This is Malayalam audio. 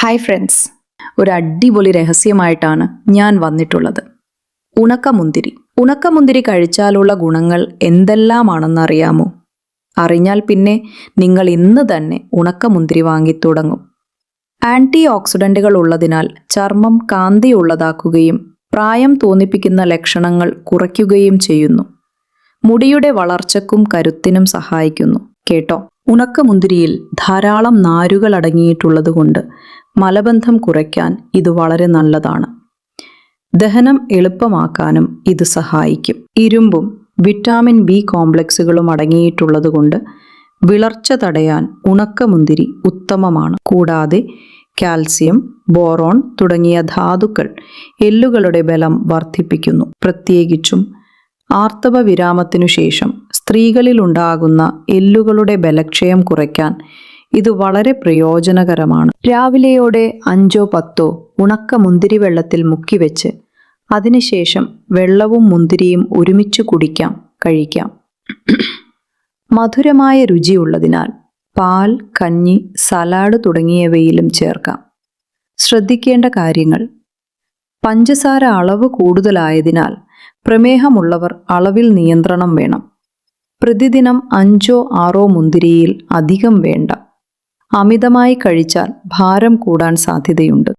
ഹായ് ഫ്രണ്ട്സ് ഒരു അടിപൊളി രഹസ്യമായിട്ടാണ് ഞാൻ വന്നിട്ടുള്ളത്. ഉണക്കമുന്തിരി. ഉണക്കമുന്തിരി കഴിച്ചാലുള്ള ഗുണങ്ങൾ എന്തെല്ലാമാണെന്ന് അറിയാമോ അറിഞ്ഞാൽ പിന്നെ നിങ്ങൾ ഇന്ന് തന്നെ ഉണക്കമുന്തിരി വാങ്ങി തുടങ്ങും ആന്റി ഓക്സിഡന്റുകൾ ഉള്ളതിനാൽ ചർമ്മം കാന്തിയുള്ളതാക്കുകയും പ്രായം തോന്നിപ്പിക്കുന്ന ലക്ഷണങ്ങൾ കുറയ്ക്കുകയും ചെയ്യുന്നു. മുടിയുടെ വളർച്ചക്കും കരുത്തിനും സഹായിക്കുന്നു. കേട്ടോ? ഉണക്കമുന്തിരിയിൽ ധാരാളം നാരുകൾ അടങ്ങിയിട്ടുള്ളതുകൊണ്ട് മലബന്ധം കുറയ്ക്കാൻ ഇത് വളരെ നല്ലതാണ്. ദഹനം എളുപ്പമാക്കാനും ഇത് സഹായിക്കും. ഇരുമ്പും വിറ്റാമിൻ ബി കോംപ്ലക്സുകളും അടങ്ങിയിട്ടുള്ളതുകൊണ്ട് വിളർച്ച തടയാൻ ഉണക്കമുന്തിരി ഉത്തമമാണ്. കൂടാതെ കാൽസ്യം ബോറോൺ തുടങ്ങിയ ധാതുക്കൾ എല്ലുകളുടെ ബലം വർദ്ധിപ്പിക്കുന്നു. പ്രത്യേകിച്ചും ആർത്തവ വിരാമത്തിനു ശേഷം സ്ത്രീകളിലുണ്ടാകുന്ന എല്ലുകളുടെ ബലക്ഷയം കുറയ്ക്കാൻ ഇത് വളരെ പ്രയോജനകരമാണ്. രാവിലെയോടെ അഞ്ചോ പത്തോ ഉണക്ക മുന്തിരി വെള്ളത്തിൽ മുക്കിവെച്ച് അതിനുശേഷം വെള്ളവും മുന്തിരിയും ഒരുമിച്ച് കുടിക്കാം കഴിക്കാം. മധുരമായ രുചിയുള്ളതിനാൽ പാൽ കഞ്ഞി സലാഡ് തുടങ്ങിയവയിലും ചേർക്കാം. ശ്രദ്ധിക്കേണ്ട കാര്യങ്ങൾ. പഞ്ചസാര അളവ് കൂടുതലായതിനാൽ പ്രമേഹമുള്ളവർ അളവിൽ നിയന്ത്രണം വേണം. പ്രതിദിനം അഞ്ചോ ആറോ മുന്തിരിയിൽ അധികം വേണ്ട. അമിതമായി കഴിച്ചാൽ ഭാരം കൂടാൻ സാധ്യതയുണ്ട്.